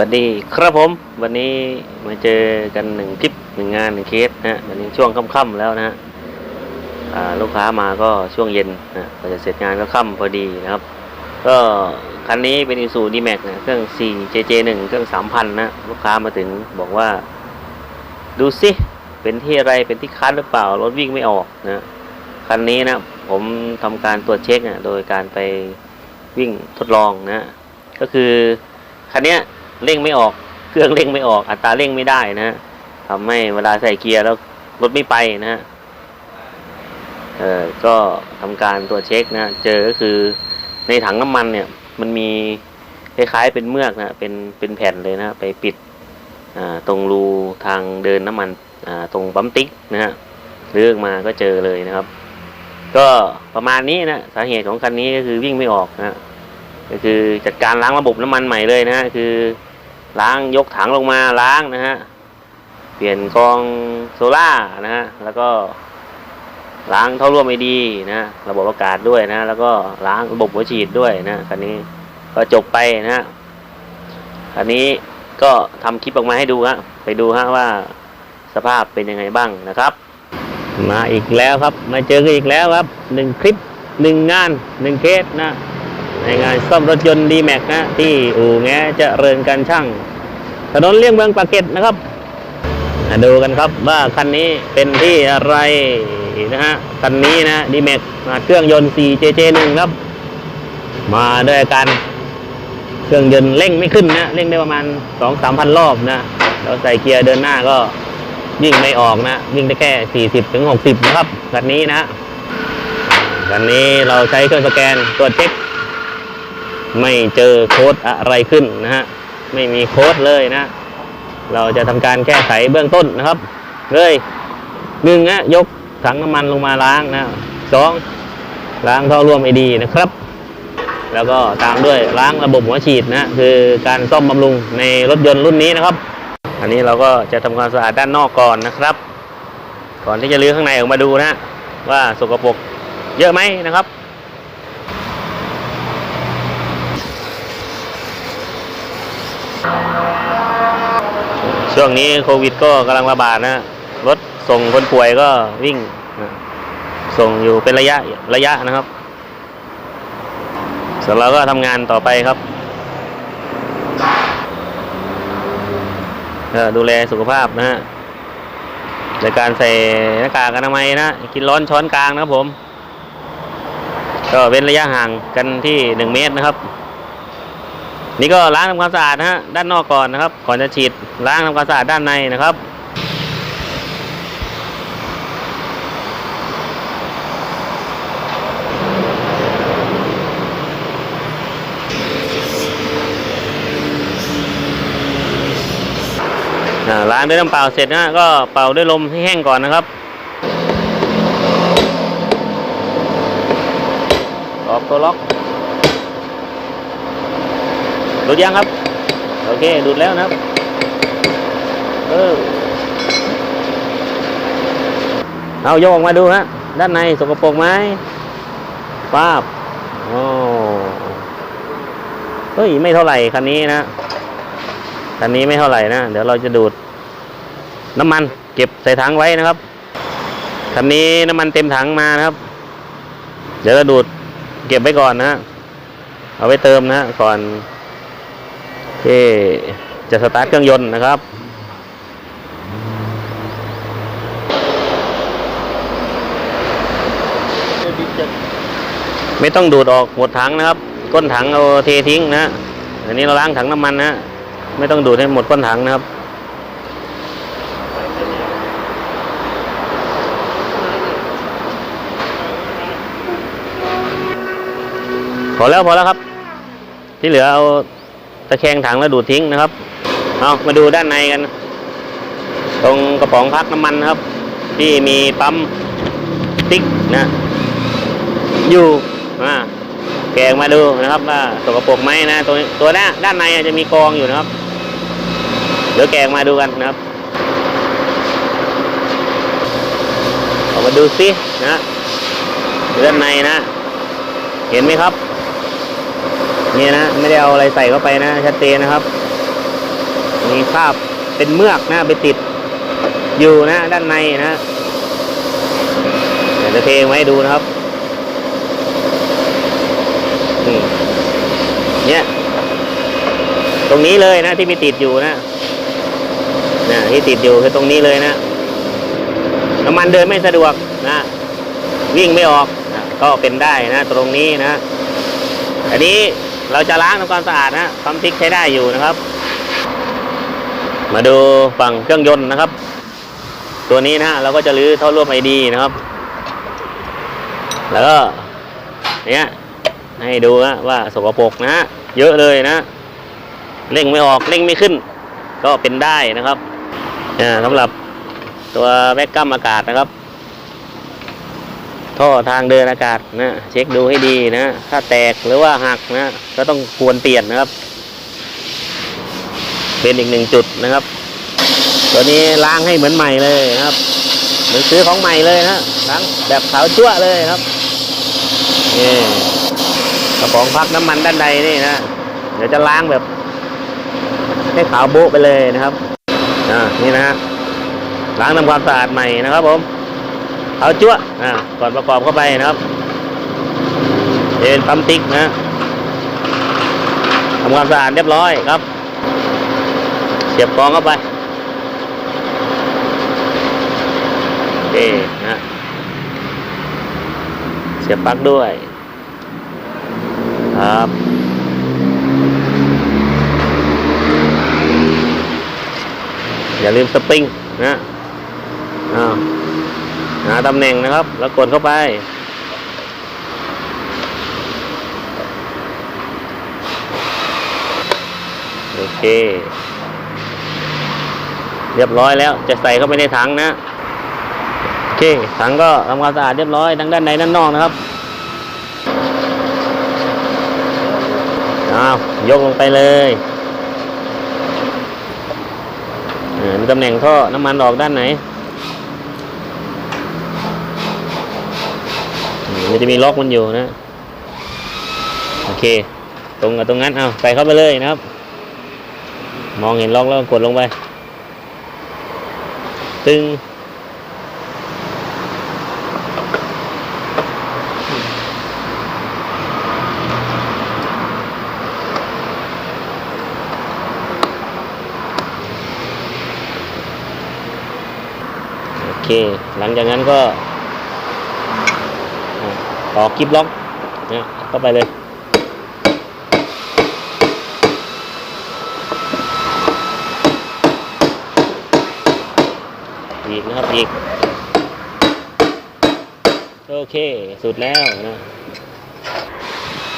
วัสดีครับผม วันนี้มาเจอกันหนึ่งคลิปหนึ่งงานหนึ่งเคสนะฮะวันนี้ช่วงค่ำๆแล้วนะฮะลูกค้ามาก็ช่วงเย็นนะพอจะเสร็จงานก็ค่ำพอดีนะครับ ก็คันนี้เป็นอีซูดีแม็กนะเครื่อง 4JJ1 เครื่อง 3,000 นะ ลูกค้ามาถึงบอกว่า ดูสิ เป็นที่อะไรเป็นที่คันหรือเปล่ารถวิ่งไม่ออกนะคันนี้นะ ผมทำการตรวจเช็คนะโดยการไปวิ่งทดลองนะ ก็คือคันเนี้ย เร่งไม่ออก เครื่องเร่งไม่ออก อัตราเร่งไม่ได้นะฮะทำให้เวลาใส่เกียร์แล้วรถไม่ไปนะฮะเออก็ทำการตรวจเช็คนะเจอก็คือในถังน้ำมันเนี่ย มันมีคล้ายๆเป็นเมือกนะเป็นเป็นแผ่นเลยนะไปปิดอ่าตรงรูทางเดินน้ำมันอ่าตรงปั๊มติ๊กนะฮะเลือกมาก็เจอเลยนะครับ ก็ประมาณนี้นะสาเหตุของคันนี้ก็คือวิ่งไม่ออกนะ ก็คือจัดการล้างระบบน้ำมันใหม่เลยนะฮะคือล้างยกถังลงมาล้างนะฮะเปลี่ยนกองโซล่านะฮะแล้วก็ล้างท่อร่วมไอดีนะฮะระบบอากาศด้วยนะ แล้วก็ล้างระบบหัวฉีดด้วยนะคันนี้ก็จบไปนะฮะคันนี้ก็ทำคลิปออกมาให้ดูฮะไปดูฮะว่าสภาพเป็นยังไงบ้างนะครับ มาอีกแล้วครับ มาเจอกันอีกแล้วครับหนึ่งคลิปหนึ่งงานหนึ่งเคสนะ ในงานซ่อมรถยนต์ดีแม็กนะ ที่อู่แงจะเริญการช่าง ถนนเลี่ยงเมืองปากเกร็ดนะครับมาดูกันครับว่าคันนี้เป็นที่อะไรนะฮะคันนี้นะดีแม็กเครื่องยนต์ 4JJ1 ครับ มาด้วยการเครื่องยนต์เร่งไม่ขึ้นนะเร่งได้ประมาณ 2-3พันรอบนะเราใส่เกียร์เดินหน้าก็วิ่งไม่ออกนะวิ่งได้แค่ 40ถึง60 นะครับคันนี้นะคันนี้เราใช้เครื่องสแกนตรวจเช็ค ไม่เจอโค้ดอะไรขึ้นนะฮะไม่มีโค้ดเลยนะ เราจะทำการแก้ไขเบื้องต้นนะครับ เลยหนึ่งนะยกถังน้ำมันลงมาล้างนะสองล้างท่อร่วมไอดีนะครับ แล้วก็ตามด้วยล้างระบบหัวฉีดนะคือการซ่อมบำรุงในรถยนต์รุ่นนี้นะครับ อันนี้เราก็จะทำความสะอาดด้านนอกก่อนนะครับ ก่อนที่จะลื้อข้างในออกมาดูนะ ว่าสกปรกเยอะไหมนะครับ ช่วงนี้โควิดก็กำลังระบาดนะ รถส่งคนป่วยก็วิ่ง ส่งอยู่เป็นระยะระยะนะครับส่วนเราก็ทำงานต่อไปครับ ดูแลสุขภาพนะฮะโดยการใส่หน้ากากอนามัยนะ กินร้อนช้อนกลางนะครับผม ก็เว้นระยะห่างกันที่หนึ่งเมตรนะครับ นี่ก็ล้างทำความสะอาดนะฮะด้านนอกก่อนนะครับ ก่อนจะฉีดล้างทำความสะอาดด้านในนะครับล้างด้วยน้ำเปล่าเสร็จนะฮะก็เป่าด้วยลมให้แห้งก่อนนะครับออกตัวล็อก ดูดยังครับ โอเค ดูดแล้วนะครับ เออเอายกออกมาดูฮะ ด้านในสกปรกไหมป้าบโอ้เฮ้ย ไม่เท่าไหร่คันนี้นะ คันนี้ไม่เท่าไหร่นะ เดี๋ยวเราจะดูด น้ำมัน เก็บใส่ถังไว้นะครับ คันนี้น้ำมันเต็มถังมานะครับ เดี๋ยวเราดูดเก็บไว้ก่อนนะ เอาไว้เติมนะก่อน ที่จะสตาร์ทเครื่องยนต์นะครับ ไม่ต้องดูดออกหมดถังนะครับ ก้นถังเอาเททิ้งนะอันนี้เราล้างถังน้ำมันนะไม่ต้องดูดให้หมดก้นถังนะครับพอแล้วพอแล้วครับ ที่เหลือเอา ตะแคงถังแล้วดูดทิ้งนะครับเอามาดูด้านในกัน ตรงกระป๋องพักน้ำมันนะครับ ที่มีปั๊มติ๊กนะ อยู่อ่าแกะมาดูนะครับว่าสกปรกไหมนะตัวตัวหน้าด้านในจะมีกองอยู่นะครับเดี๋ยวแกะมาดูกันนะครับออกมาดูสินะด้านในนะ เห็นไหมครับ นี่นะไม่ได้เอาอะไรใส่เข้าไปนะชัดเจนนะครับ มีคราบเป็นเมือกนะไปติด อยู่นะ ด้านในนะเดี๋ยวจะเทไว้ดูนะครับนี่เนี่ย ตรงนี้เลยนะที่มีติดอยู่นะนะที่ติดอยู่คือตรงนี้เลยนะน้ำมันเดินไม่สะดวกนะ วิ่งไม่ออกนะก็เป็นได้นะ ตรงนี้นะ อันนี้ เราจะล้างทำความสะอาดนะปั๊มพริกใช้ได้อยู่นะครับ มาดูฝั่งเครื่องยนต์นะครับ ตัวนี้นะเราก็จะรื้อท่อร่วมไอดีนะครับ แล้วก็เนี่ยให้ดูนะว่าสกปรกนะเยอะเลยนะเร่งไม่ออกเร่งไม่ขึ้น ก็เป็นได้นะครับอ่าสำหรับตัวแวกกัมอากาศนะครับ ท่อทางเดินอากาศนะ เช็คดูให้ดีนะ ถ้าแตกหรือว่าหักนะ ก็ต้องควรเปลี่ยนนะครับ เป็นอีกหนึ่งจุดนะครับ ตัวนี้ล้างให้เหมือนใหม่เลยนะครับเหมือนซื้อของใหม่เลยนะล้างแบบขาวจั่วเลยครับนี่กระป๋องพักน้ำมันด้านในนี่นะเดี๋ยวจะล้างแบบ ให้ขาวโบ๊ะไปเลยนะครับอ่านี่นะฮะล้างทำความสะอาดใหม่นะครับผม เอาจั่วอ่าก่อนประกอบเข้าไปนะครับเป็นปั๊มติ๊กนะทำความสะอาดเรียบร้อยครับ เสียบกองเข้าไปโอเคนะเสียบปลั๊กด้วย ครับอย่าลืมสปริงนะอ้าว หาตำแหน่งนะครับ แล้วกดเข้าไป โอเค เรียบร้อยแล้วจะใส่เข้าไปในถังนะ โอเค ถังก็ทำความสะอาดเรียบร้อยทั้งด้านในด้านนอกนะครับอ้าวยกลงไปเลยเออมีตำแหน่งท่อน้ำมันออกด้านไหน มันจะมีล็อกมันอยู่นะ โอเค ตรงกับตรงนั้นเอาใส่เข้าไปเลยนะครับ มองเห็นล็อกแล้วกดลงไป ตึงโอเค หลังจากนั้นก็ ต่อกิบล็อกเนี่ยเข้าไปเลยอีกนะครับอีกโอเค สุดแล้วนะ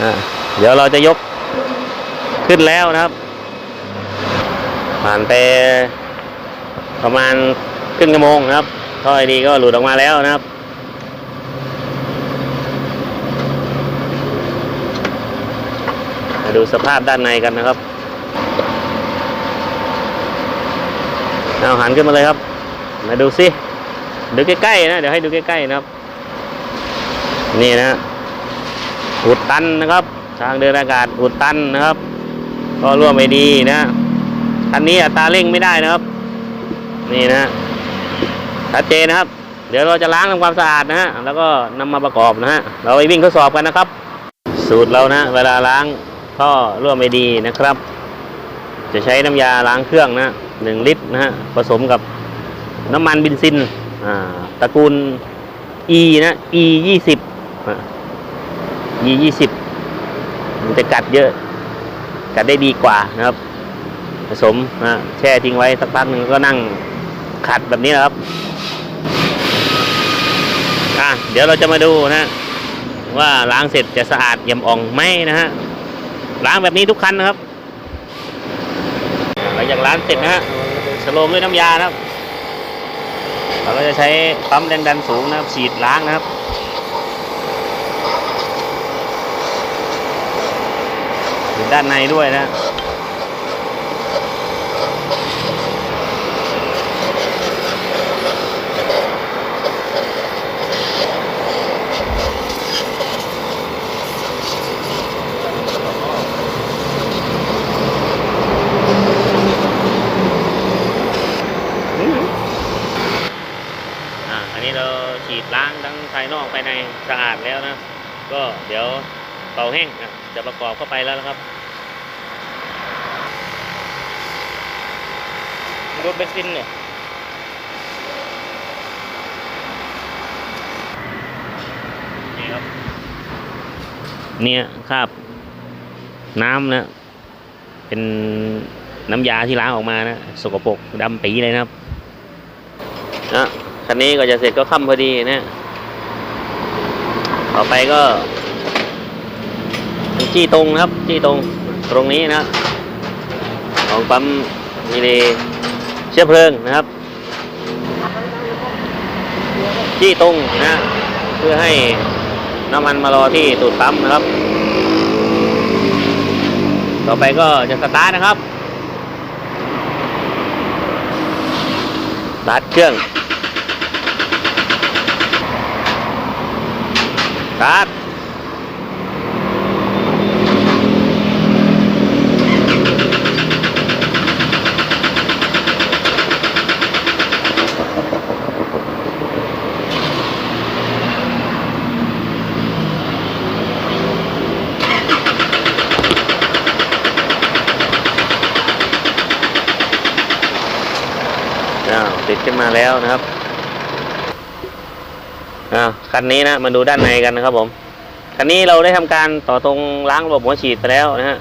อะเดี๋ยวเราจะยกขึ้นแล้วนะครับ ผ่านไปประมาณครึ่งชั่วโมงนะครับท่อไอดีก็หลุดออกมาแล้วนะครับ มา ดูสภาพด้านในกันนะครับเอาหันขึ้นมาเลยครับ มาดูสิดูใกล้ๆนะ เดี๋ยวให้ดูใกล้ๆนะครับ นี่นะอุดตันนะครับ ทางเดินอากาศอุดตันนะครับ ก็ร่วมไปดีนะคันนี้อัตราเร่งไม่ได้นะครับ นี่นะชัดเจนนะครับ เดี๋ยวเราจะล้างทำความสะอาดนะฮะแล้วก็นำมาประกอบนะฮะเราไปวิ่งทดสอบกันนะครับ สูตรเรานะ เวลาล้าง ท่อร่วมไปดีนะครับ จะใช้น้ำยาล้างเครื่องนะหนึ่งลิตรนะฮะผสมกับน้ำมันบินซินตระกูล E นะ E ยี่สิบ E ยี่สิบมันจะกัดเยอะ กัดได้ดีกว่านะครับ ผสมนะแช่ทิ้งไว้สักพักหนึ่งก็นั่งขัดแบบนี้นะครับอะเดี๋ยวเราจะมาดูนะ ว่าล้างเสร็จจะสะอาดเยี่ยมอ่องไหมนะฮะ ล้างแบบนี้ทุกคันนะครับ หลังจากล้างเสร็จนะฮะสโลงด้วยน้ำยานะครับ เราก็จะใช้ปั๊มแรงดันสูงนะครับฉีดล้างนะครับด้านในด้วยนะายนอกภายในสะอาดแล้วนะ ก็เดี๋ยวเป่าแห้งอะจะประกอบเข้าไปแล้วนะครับรถเบนซินเนี่ยนี่ครับ เนี่ยคราบน้ำนะเป็นน้ำยาที่ล้างออกมานะสกปรกดำปีเลยนะครับนะคันนี้ก็จะเสร็จก็ค่ำพอดีนะ ต่อไปก็จี้ตรงครับจี้ตรงตรงนี้นะของปั๊มมีเลเชื้อเพลิงนะครับ จี้ตรงนะเพื่อให้น้ำมันมารอที่ตูดปั๊มนะครับ ต่อไปก็จะสตาร์ทนะครับสตาร์ทเครื่อง สตาร์ทอ้าวติดขึ้นมาแล้วนะครับ คันนี้นะมาดูด้านในกันนะครับผมคันนี้เราได้ทำการต่อตรงล้างระบบหัวฉีดไปแล้วนะฮะ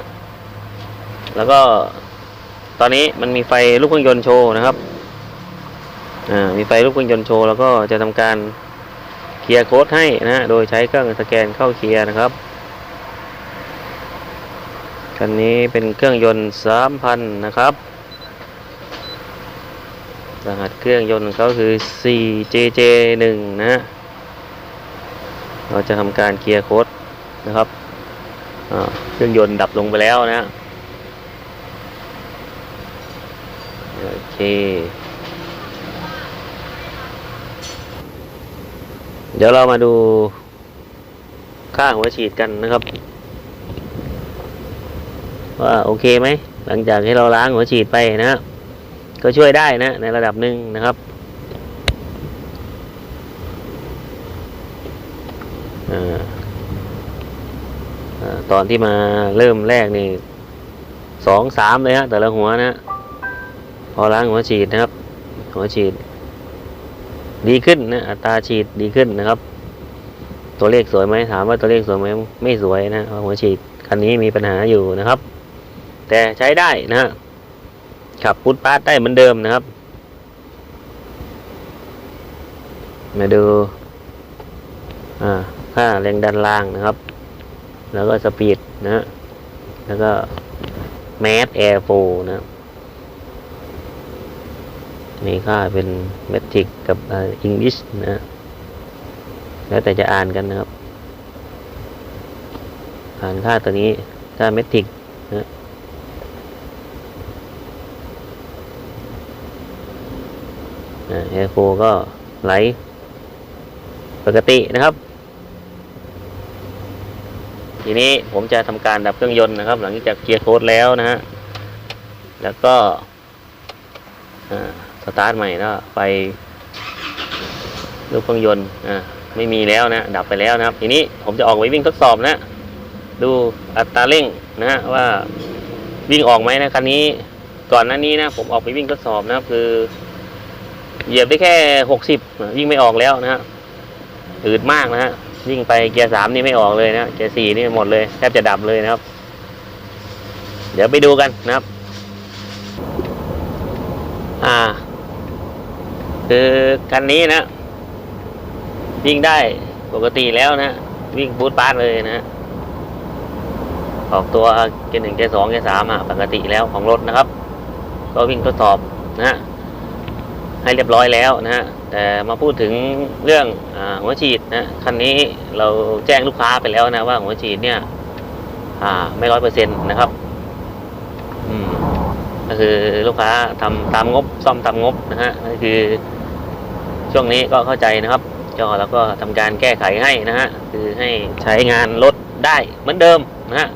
แล้วก็ตอนนี้มันมีไฟลูกเครื่องยนต์โชว์นะครับอ่ามีไฟลูกเครื่องยนต์โชว์แล้วก็จะทำการเคลียร์โค้ดให้นะฮะโดยใช้เครื่องสแกนเข้าเคลียร์นะครับคันนี้เป็นเครื่องยนต์สามพันนะครับรหัสเครื่องยนต์ของเขาคือ 4JJ1 นะฮะ เราจะทำการเคลียร์โค้ดนะครับเครื่องยนต์ดับลงไปแล้วนะโอเคเดี๋ยวเรามาดูค่าหัวฉีดกันนะครับ ว่าโอเคไหม หลังจากที่เราล้างหัวฉีดไปนะฮะก็ช่วยได้นะ ในระดับหนึ่งนะครับอาอ่า ตอนที่มาเริ่มแรกนี่สองสามเลยฮะแต่ละหัวนะ พอล้างหัวฉีดนะครับ หัวฉีด ดีขึ้นนะอัตราฉีดดีขึ้นนะครับ ตัวเลขสวยไหมถามว่าตัวเลขสวยไหมไม่สวยนะหัวฉีดคันนี้มีปัญหาอยู่นะครับ แต่ใช้ได้นะขับพุทปาดได้เหมือนเดิมนะครับ มาดูอ่าค่าแรงดันล่างนะครับ แล้วก็สปีดนะ แล้วก็แมสแอร์โฟนะมีค่าเป็นเมทริกกับอังกฤษนะแล้วแต่จะอ่านกันนะครับ อ่านค่าตัวนี้ค่าเมทริกนะแอร์โฟก็ไหลปกตินะครับ ทีนี้ผมจะทำการดับเครื่องยนต์นะครับ หลังจากเคลียร์โค้ดแล้วนะฮะแล้วก็สตาร์ทใหม่แล้วไฟลูกเครื่องยนต์อ่าไม่มีแล้วนะดับไปแล้วนะครับ ทีนี้ผมจะออกไปวิ่งทดสอบนะ ดูอัตราเร่งนะฮะว่าวิ่งออกไหมนะคันนี้ก่อนหน้านี้นะผมออกไปวิ่งทดสอบนะครับ คือ เหยียบได้แค่หกสิบวิ่งไม่ออกแล้วนะฮะอืดมากนะฮะ วิ่งไปเกียร์สามนี่ไม่ออกเลยนะเกียร์สี่นี่หมดเลยแทบจะดับเลยนะครับ เดี๋ยวไปดูกันนะครับ อ่า คือคันนี้นะวิ่งได้ปกติแล้วนะวิ่งบูทปาร์ตเลยนะฮะออกตัวเกียร์หนึ่งเกียร์สองเกียร์สามอะปกติแล้วของรถนะครับ ก็วิ่งทดสอบนะฮะ ให้เรียบร้อยแล้วนะฮะแต่มาพูดถึงเรื่องอหัวฉีดนะคันนี้เราแจ้งลูกค้าไปแล้วนะว่าหัวฉีดเนี่ยไม่ร้อยเปอร์เซ็นต์นะครับอืมก็คือลูกค้าทำตามงบซ่อมตามงบนะฮะก็คือ ช่วงนี้ก็เข้าใจนะครับก็เราก็ทำการแก้ไขให้นะฮะคือให้ใช้งานรถได้เหมือนเดิมนะฮะ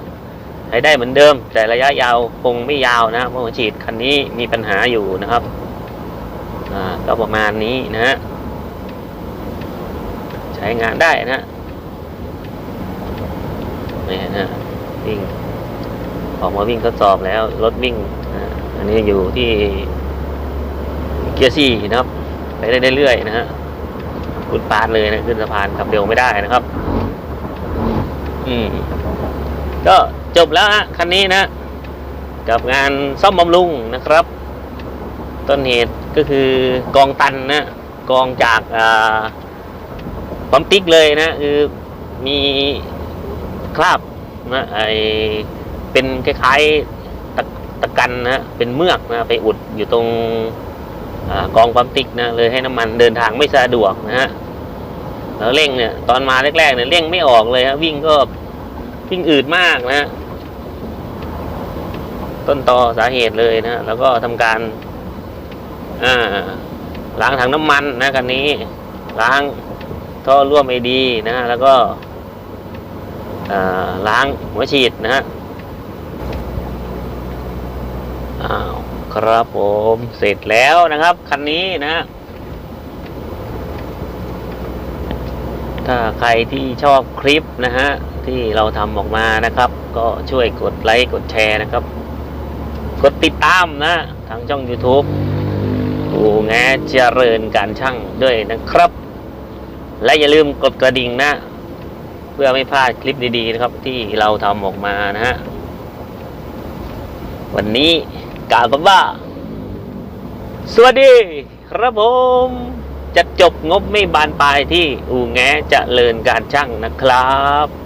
ใช้ได้เหมือนเดิม แต่ระยะยาวคงไม่ยาวนะเพราะหัวฉีดคันนี้มีปัญหาอยู่นะครับ ก็ประมาณนี้นะฮะใช้งานได้นะนี่นะวิ่งออกมาวิ่งทดสอบแล้วรถวิ่งนะอันนี้อยู่ที่เกียร์สี่นะครับ ไปได้เรื่อยๆนะฮะคุณปาดเลยนะขึ้นสะพานขับเร็วไม่ได้นะครับ อืมก็จบแล้วฮะคันนี้นะ กับงานซ่อมบำรุงนะครับ ต้นเหตุ ก็คือกองตันนะกองจากปั๊มติ๊กเลยนะคือมีคราบนะไอเป็นคล้ายๆตะตะกันนะเป็นเมือกนะไปอุดอยู่ตรงอกองปั๊มติ๊กนะเลยให้น้ำมันเดินทางไม่สะดวกนะฮะแล้วเร่งเนี่ยตอนมาแรกๆเนี่ยเร่งไม่ออกเลยฮะวิ่งก็วิ่งอืดมากนะฮะต้นตอสาเหตุเลยนะแล้วก็ทำการ อ่าล้างถังน้ำมันนะคันนี้ ล้างท่อร่วมไอดีนะแล้วก็ล้างหัวฉีดนะฮะอ้าวครับผมเสร็จแล้วนะครับคันนี้นะฮะถ้าใครที่ชอบคลิปนะฮะที่เราทำออกมานะครับ ก็ช่วยกดไลค์กดแชร์นะครับ กดติดตามนะทางช่อง YouTube อูแงเจริญการช่างด้วยนะครับ และอย่าลืมกดกระดิ่งนะ เพื่อไม่พลาดคลิปดีๆนะครับ ที่เราทำออกมานะฮะ วันนี้กล่าวคำว่า สวัสดีครับผมจะจบงบไม่บานปลายที่อูแงเจริญการช่างนะครับ